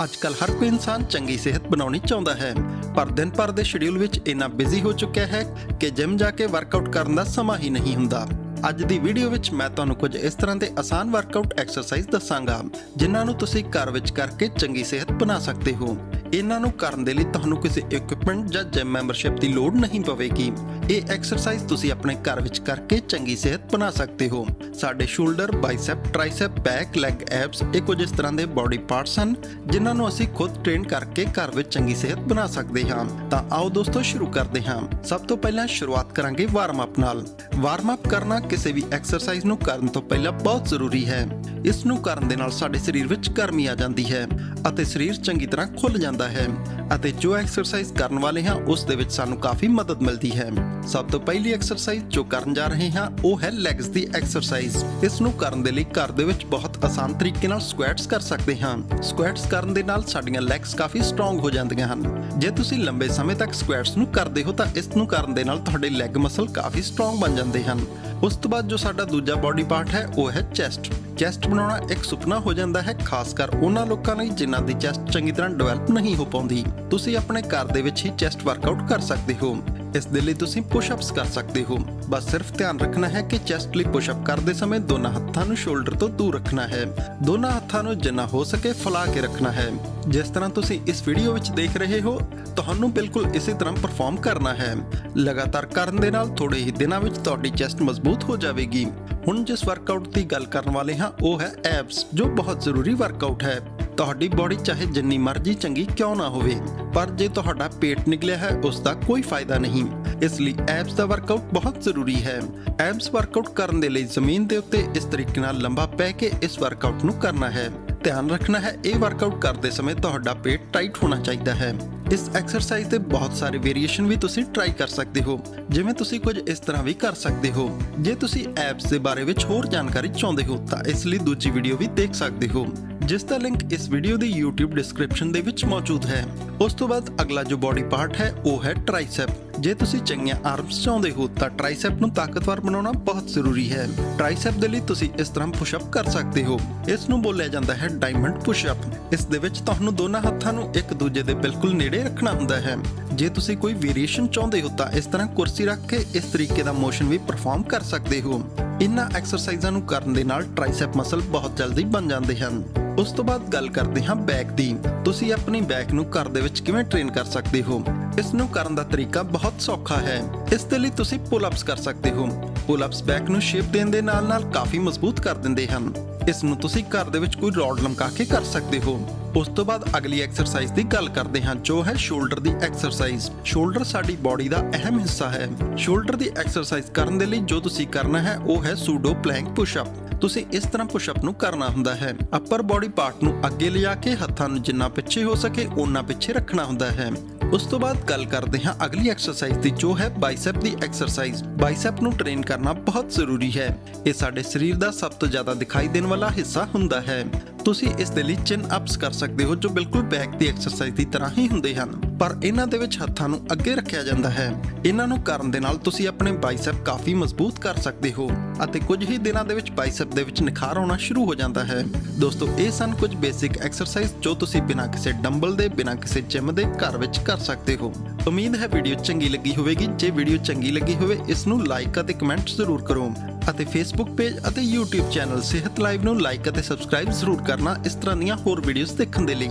ਅੱਜਕੱਲ ਹਰ ਕੋਈ ਇਨਸਾਨ ਚੰਗੀ ਸਿਹਤ ਬਣਾਉਣੀ ਚਾਹੁੰਦਾ ਹੈ। ਪਰ ਦਿਨ ਭਰ ਦੇ ਸ਼ਡਿਊਲ ਵਿੱਚ ਇੰਨਾ ਬਿਜ਼ੀ ਹੋ ਚੁੱਕਿਆ ਹੈ ਕਿ ਜਿਮ ਜਾ ਕੇ ਵਰਕਆਊਟ ਕਰਨ ਦਾ ਸਮਾਂ ਹੀ ਨਹੀਂ ਹੁੰਦਾ। ਅੱਜ ਦੀ ਵੀਡੀਓ ਵਿੱਚ ਮੈਂ ਤੁਹਾਨੂੰ ਕੁਝ ਇਸ ਤਰ੍ਹਾਂ ਦੇ ਆਸਾਨ ਵਰਕਆਊਟ ਐਕਸਰਸਾਈਜ਼ ਦੱਸਾਂਗਾ, ਜਿਨ੍ਹਾਂ ਨੂੰ ਤੁਸੀਂ ਘਰ ਵਿੱਚ ਕਰਕੇ ਚੰਗੀ ਸਿਹਤ ਬਣਾ ਸਕਦੇ ਹੋ। ਇਹਨਾਂ ਨੂੰ ਕਰਨ ਦੇ ਲਈ ਤੁਹਾਨੂੰ ਕਿਸੇ ਇਕਵਿਪਮੈਂਟ ਜਾਂ ਜਿਮ ਮੈਂਬਰਸ਼ਿਪ ਦੀ ਲੋੜ ਨਹੀਂ ਪਵੇਗੀ। ਇਹ ਐਕਸਰਸਾਈਜ਼ ਤੁਸੀਂ ਆਪਣੇ ਘਰ ਵਿੱਚ ਕਰਕੇ ਚੰਗੀ ਸਿਹਤ ਬਣਾ ਸਕਦੇ ਹੋ। ਸਾਡੇ shoulder bicep tricep back leg abs ਇਹ ਕੁਝ ਇਸ ਤਰ੍ਹਾਂ ਦੇ ਬਾਡੀ ਪਾਰਟਸ ਹਨ, ਜਿਨ੍ਹਾਂ ਨੂੰ ਅਸੀਂ ਖੁਦ ਟ੍ਰੇਨ ਕਰਕੇ ਘਰ ਵਿੱਚ ਚੰਗੀ ਸਿਹਤ ਬਣਾ ਸਕਦੇ ਹਾਂ। ਤਾਂ ਆਓ ਦੋਸਤੋ ਸ਼ੁਰੂ ਕਰਦੇ ਹਾਂ। ਸਭ ਤੋਂ ਪਹਿਲਾਂ ਸ਼ੁਰੂਆਤ ਕਰਾਂਗੇ ਵਾਰਮ ਅਪ ਨਾਲ। ਵਾਰਮ ਅਪ ਕਰਨਾ ਕਿਸੇ ਵੀ ਐਕਸਰਸਾਈਜ਼ ਨੂੰ ਕਰਨ ਤੋਂ ਪਹਿਲਾਂ ਬਹੁਤ ਜ਼ਰੂਰੀ ਹੈ। ਇਸ ਨੂੰ ਕਰਨ ਦੇ ਨਾਲ ਸਾਡੇ ਸਰੀਰ ਵਿੱਚ ਗਰਮੀ ਆ ਜਾਂਦੀ ਹੈ ਅਤੇ ਸਰੀਰ ਚੰਗੀ ਤਰ੍ਹਾਂ ਖੁੱਲ ਜਾਂਦਾ ਹੈ ਅਤੇ ਜੋ ਐਕਸਰਸਾਈਜ਼ ਕਰਨ ਵਾਲੇ ਹਾਂ, ਉਸ ਦੇ ਵਿੱਚ ਸਾਨੂੰ ਕਾਫੀ ਮਦਦ ਮਿਲਦੀ ਹੈ। ਸਭ ਤੋਂ ਪਹਿਲੀ ਐਕਸਰਸਾਈਜ਼ ਜੋ ਕਰਨ ਜਾ ਰਹੇ ਹਾਂ, ਉਹ ਹੈ ਲੈਗਸ ਦੀ ਐਕਸਰਸਾਈਜ਼ ਇਸ ਨੂੰ ਕਰਨ ਦੇ ਲਈ ਘਰ ਦੇ ਵਿੱਚ ਬਹੁਤ ਆਸਾਨ ਤਰੀਕੇ ਨਾਲ ਸਕੁਐਟਸ ਕਰ ਸਕਦੇ ਹਾਂ। ਸਕੁਐਟਸ ਕਰਨ ਦੇ ਨਾਲ ਸਾਡੀਆਂ ਲੈਗਸ ਕਾਫੀ ਸਟਰੋਂਗ ਹੋ ਜਾਂਦੀਆਂ ਹਨ। ਜੇ ਤੁਸੀਂ ਲੰਬੇ ਸਮੇਂ ਤੱਕ ਸਕੁਐਟਸ ਨੂੰ ਕਰਦੇ ਹੋ, ਤਾਂ ਇਸ ਨੂੰ ਕਰਨ ਦੇ ਨਾਲ ਤੁਹਾਡੇ ਲੈਗ ਮਸਲ ਕਾਫੀ ਸਟਰੋਂਗ ਬਣ ਜਾਂਦੇ ਹਨ। ਉਸ ਤੋਂ ਬਾਅਦ ਜੋ ਸਾਡਾ ਦੂਜਾ ਬਾਡੀ ਪਾਰਟ ਹੈ, ਉਹ ਹੈ ਚੈਸਟ ਚੈਸਟ ਬਣਾਉਣਾ ਇੱਕ ਸੁਪਨਾ ਹੋ ਜਾਂਦਾ ਹੈ, ਖਾਸ ਕਰ ਉਹਨਾਂ ਲੋਕਾਂ ਲਈ ਜਿਨ੍ਹਾਂ ਦੀ ਚੈਸਟ ਚੰਗੀ ਤਰ੍ਹਾਂ ਡਿਵੈਲਪ ਨਹੀਂ ਹੋ ਪਾਉਂਦੀ। ਤੁਸੀਂ ਆਪਣੇ ਘਰ ਦੇ ਵਿੱਚ ਹੀ ਚੈਸਟ ਵਰਕਆਊਟ ਕਰ ਸਕਦੇ ਹੋ। ਇਸ ਦੇ ਲਈ ਤੁਸੀਂ ਪੁਸ਼-ਅਪਸ ਕਰ ਸਕਦੇ ਹੋ। ਬਸ ਸਿਰਫ ਧਿਆਨ ਰੱਖਣਾ ਹੈ ਕਿ ਚੈਸਟ ਲਈ ਪੁਸ਼-ਅਪ ਕਰਦੇ ਸਮੇਂ ਦੋਨਾਂ ਹੱਥਾਂ ਨੂੰ ਸ਼ੋਲਡਰ ਤੋਂ ਦੂਰ ਰੱਖਣਾ ਹੈ। ਦੋਨਾਂ ਹੱਥਾਂ ਨੂੰ ਜਿੰਨਾ ਹੋ ਸਕੇ ਫੈਲਾ ਕੇ ਰੱਖਣਾ ਹੈ। ਜਿਸ ਤਰ੍ਹਾਂ ਤੁਸੀਂ ਇਸ ਵੀਡੀਓ ਵਿੱਚ ਦੇਖ ਰਹੇ ਹੋ, ਤੁਹਾਨੂੰ ਬਿਲਕੁਲ ਇਸੇ ਤਰ੍ਹਾਂ ਪਰਫਾਰਮ ਕਰਨਾ ਹੈ। ਲਗਾਤਾਰ ਕਰਨ ਦੇ ਨਾਲ ਥੋੜੇ ਹੀ ਦਿਨਾਂ ਵਿੱਚ ਤੁਹਾਡੀ ਚੈਸਟ ਮਜ਼ਬੂਤ ਹੋ ਜਾਵੇਗੀ। ਹੁਣ ਜਿਸ ਵਰਕਆਊਟ ਦੀ ਗੱਲ ਕਰਨ ਵਾਲੇ ਹਾਂ, ਉਹ ਹੈ ਐਬਸ ਜੋ ਬਹੁਤ ਜ਼ਰੂਰੀ ਵਰਕਆਊਟ ਹੈ। ਤੁਹਾਡੀ ਬਾਡੀ ਚਾਹੇ ਜਿੰਨੀ ਮਰਜ਼ੀ ਚੰਗੀ ਕਿਉਂ ਨਾ ਹੋਵੇ, ਪਰ ਜੇ ਤੁਹਾਡਾ ਪੇਟ ਨਿਕਲਿਆ ਹੈ, ਉਸ ਦਾ ਕੋਈ ਫਾਇਦਾ ਨਹੀਂ। ਇਸ ਲਈ ਐਬਸ ਦਾ ਵਰਕਆਊਟ ਬਹੁਤ ਜ਼ਰੂਰੀ ਹੈ। ਐਬਸ ਵਰਕਆਊਟ ਕਰਨ ਦੇ ਲਈ ਜ਼ਮੀਨ ਦੇ ਉੱਤੇ ਇਸ ਤਰੀਕੇ ਨਾਲ ਲੰਬਾ ਪੈ ਕੇ ਇਸ ਵਰਕਆਊਟ ਨੂੰ ਕਰਨਾ ਹੈ। ਧਿਆਨ ਰੱਖਣਾ ਹੈ, ਇਹ ਵਰਕਆਊਟ ਕਰਦੇ ਸਮੇਂ ਤੁਹਾਡਾ ਪੇਟ ਟਾਈਟ ਹੋਣਾ ਚਾਹੀਦਾ ਹੈ। ਇਸ ਐਕਸਰਸਾਈਜ਼ ਦੇ ਬਹੁਤ ਸਾਰੇ ਵੇਰੀਏਸ਼ਨ ਵੀ ਤੁਸੀਂ ਟਰਾਈ ਕਰ ਸਕਦੇ ਹੋ। ਜਿਵੇਂ ਤੁਸੀਂ ਕੁਝ ਇਸ ਤਰ੍ਹਾਂ ਵੀ ਕਰ ਸਕਦੇ ਹੋ। ਜੇ ਤੁਸੀਂ ਐਪਸ ਦੇ ਬਾਰੇ ਵਿੱਚ ਹੋਰ ਜਾਣਕਾਰੀ ਚਾਹੁੰਦੇ ਹੋ, ਤਾਂ ਇਸ ਲਈ ਦੂਜੀ ਵੀਡੀਓ ਵੀ ਦੇਖ ਸਕਦੇ ਹੋ। ਜਿਸ ਦਾ ਲਿੰਕ ਇਸ ਵੀਡੀਓ ਦੀ YouTube ਡਿਸਕ੍ਰਿਪਸ਼ਨ ਦੇ ਵਿੱਚ ਮੌਜੂਦ ਹੈ। ਉਸ ਤੋਂ ਬਾਅਦ ਅਗਲਾ ਜੋ ਬਾਡੀ ਪਾਰਟ ਹੈ, ਉਹ ਹੈ ਟ੍ਰਾਈਸੈਪ ਜੇ ਤੁਸੀਂ ਚੰਗੀਆਂ ਆਰਮਸ ਚਾਹੁੰਦੇ ਹੋ, ਤਾਂ ਟ੍ਰਾਈਸੈਪ ਨੂੰ ਤਾਕਤਵਰ ਬਣਾਉਣਾ ਬਹੁਤ ਜ਼ਰੂਰੀ ਹੈ। ਟ੍ਰਾਈਸੈਪ ਦੇ ਲਈ ਤੁਸੀਂ ਇਸ ਤਰ੍ਹਾਂ ਪੁਸ਼-ਅਪ ਕਰ ਸਕਦੇ ਹੋ। ਇਸ ਨੂੰ ਬੋਲਿਆ ਜਾਂਦਾ ਹੈ ਡਾਇਮੰਡ ਪੁਸ਼-ਅਪ ਇਸ ਦੇ ਵਿੱਚ ਤੁਹਾਨੂੰ ਦੋਨਾਂ ਹੱਥਾਂ ਨੂੰ ਇੱਕ ਦੂਜੇ ਦੇ ਬਿਲਕੁਲ ਨੇੜੇ ਰੱਖਣਾ ਹੁੰਦਾ ਹੈ। ਜੇ ਤੁਸੀਂ ਕੋਈ ਵੇਰੀਏਸ਼ਨ ਚਾਹੁੰਦੇ ਹੋ, ਤਾਂ ਇਸ ਤਰ੍ਹਾਂ ਕੁਰਸੀ ਰੱਖ ਕੇ ਇਸ ਤਰੀਕੇ ਦਾ ਮੋਸ਼ਨ ਵੀ ਪਰਫਾਰਮ ਕਰ ਸਕਦੇ ਹੋ। ਇਨ੍ਹਾਂ ਐਕਸਰਸਾਈਜ਼ਾਂ ਨੂੰ ਕਰਨ ਦੇ ਨਾਲ ਟ੍ਰਾਈਸੈਪ ਮਸਲ ਬਹੁਤ ਜਲਦੀ ਬਣ ਜਾਂਦੇ ਹਨ। ਉਸ ਤੋਂ ਬਾਅਦ ਗੱਲ ਕਰਦੇ ਹਾਂ ਬੈਕ ਦੀ। ਤੁਸੀਂ ਆਪਣੀ ਬੈਕ ਨੂੰ ਘਰ ਦੇ ਵਿੱਚ ਕਿਵੇਂ ਟ੍ਰੇਨ ਕਰ ਸਕਦੇ ਹੋ? ਇਸ ਨੂੰ ਕਰਨ ਦਾ ਤਰੀਕਾ ਬਹੁਤ ਸੌਖਾ ਹੈ। ਇਸ ਦੇ ਲਈ ਤੁਸੀਂ ਪੁਲ ਅਪਸ ਕਰ ਸਕਦੇ ਹੋ। ਪੁਲ ਅਪਸ ਬੈਕ ਨੂੰ ਸ਼ੇਪ ਦੇਣ ਦੇ ਨਾਲ ਨਾਲ ਕਾਫੀ ਮਜ਼ਬੂਤ ਕਰ ਦਿੰਦੇ ਹਨ। ਇਸ ਨੂੰ ਤੁਸੀਂ ਘਰ ਦੇ ਵਿੱਚ ਕੋਈ ਰੋਡ ਲਮਕਾ ਕੇ ਕਰ ਸਕਦੇ ਹੋ। ਉਸ ਤੋਂ ਬਾਅਦ ਅਗਲੀ ਐਕਸਰਸਾਈਜ਼ ਦੀ ਗੱਲ ਕਰਦੇ ਹਾਂ, ਜੋ ਹੈ ਸ਼ੋਲਡਰ ਦੀ ਐਕਸਰਸਾਈਜ਼ ਸ਼ੋਲਡਰ ਸਾਡੀ ਬਾਡੀ ਦਾ ਅਹਿਮ ਹਿੱਸਾ ਹੈ। ਸ਼ੋਲਡਰ ਦੀ ਐਕਸਰਸਾਈਜ਼ ਕਰਨ ਦੇ ਲਈ ਜੋ ਤੁਸੀਂ ਕਰਨਾ ਹੈ, ਉਹ ਹੈ ਸੂਡੋ ਪਲੈਂਕ ਪੁਸ਼-ਅਪ ਤੁਸੀਂ ਇਸ ਤਰ੍ਹਾਂ ਪੁਸ਼-ਅਪ ਨੂੰ ਕਰਨਾ ਹੁੰਦਾ ਹੈ। ਅੱਪਰ ਬਾਡੀ ਪਾਰਟ ਨੂੰ ਅੱਗੇ ਲਿਜਾ ਕੇ ਹੱਥਾਂ ਨੂੰ ਜਿੰਨਾ ਪਿੱਛੇ ਹੋ ਸਕੇ, ਓਨਾ ਪਿੱਛੇ ਰੱਖਣਾ ਹੁੰਦਾ ਹੈ। ਉਸ ਤੋਂ ਬਾਅਦ ਗੱਲ ਕਰਦੇ ਹਾਂ ਅਗਲੀ ਐਕਸਰਸਾਈਜ਼ ਦੀ, ਜੋ ਹੈ ਬਾਈਸੈਪ ਦੀ ਐਕਸਰਸਾਈਜ਼ ਬਾਈਸੈਪ ਨੂੰ ਟ੍ਰੇਨ ਕਰਨਾ ਬਹੁਤ ਜ਼ਰੂਰੀ ਹੈ। ਇਹ ਸਾਡੇ ਸਰੀਰ ਦਾ ਸਭ ਤੋਂ ਜ਼ਿਆਦਾ ਦਿਖਾਈ ਦੇਣ ਵਾਲਾ ਹਿੱਸਾ ਹੁੰਦਾ ਹੈ। ਤੁਸੀਂ ਇਸ ਦੇ ਲਈ ਚਿਨ ਅਪਸ ਕਰ ਸਕਦੇ ਹੋ, ਜੋ ਬਿਲਕੁਲ ਬੈਕ ਦੀ ਐਕਸਰਸਾਈਜ਼ ਦੀ ਤਰ੍ਹਾਂ ਹੀ ਹੁੰਦੇ ਹਨ। ਪਰ ਇਹਨਾਂ ਦੇ ਵਿੱਚ ਹੱਥਾਂ ਨੂੰ ਅੱਗੇ ਰੱਖਿਆ ਜਾਂਦਾ ਹੈ। ਇਹਨਾਂ ਨੂੰ ਕਰਨ ਦੇ ਨਾਲ ਤੁਸੀਂ ਆਪਣੇ ਬਾਈਸੈਪ ਕਾਫੀ ਮਜ਼ਬੂਤ ਕਰ ਸਕਦੇ ਹੋ ਅਤੇ ਕੁਝ ਹੀ ਦਿਨਾਂ ਦੇ ਵਿੱਚ ਬਾਈਸੈਪ ਦੇ ਵਿੱਚ ਨਿਖਾਰ ਆਉਣਾ ਸ਼ੁਰੂ ਹੋ ਜਾਂਦਾ ਹੈ। ਦੋਸਤੋ, ਇਹ ਸਨ ਕੁਝ ਬੇਸਿਕ ਐਕਸਰਸਾਈਜ਼ ਜੋ ਤੁਸੀਂ ਬਿਨਾਂ ਕਿਸੇ ਡੰਬਲ ਦੇ, ਬਿਨਾਂ ਕਿਸੇ ਜਿਮ ਦੇ ਘਰ ਵਿੱਚ ਕਰ ਸਕਦੇ ਹੋ। ਉਮੀਦ ਹੈ ਵੀਡੀਓ ਚੰਗੀ ਲੱਗੀ ਹੋਵੇਗੀ। ਜੇ ਵੀਡੀਓ ਚੰਗੀ ਲੱਗੀ ਹੋਵੇ, ਇਸ ਨੂੰ ਲਾਈਕ ਅਤੇ ਕਮੈਂਟ ਜ਼ਰੂਰ ਕਰੋ ਅਤੇ ਫੇਸਬੁੱਕ ਪੇਜ ਅਤੇ YouTube ਚੈਨਲ ਸਿਹਤ ਲਾਈਵ ਨੂੰ ਲਾਈਕ ਅਤੇ ਸਬਸਕ੍ਰਾਈਬ ਜ਼ਰੂਰ ਕਰਨਾ ਇਸ ਤਰ੍ਹਾਂ ਦੀਆਂ ਹੋਰ ਵੀਡੀਓਜ਼ ਦੇਖਣ ਦੇ ਲਈ।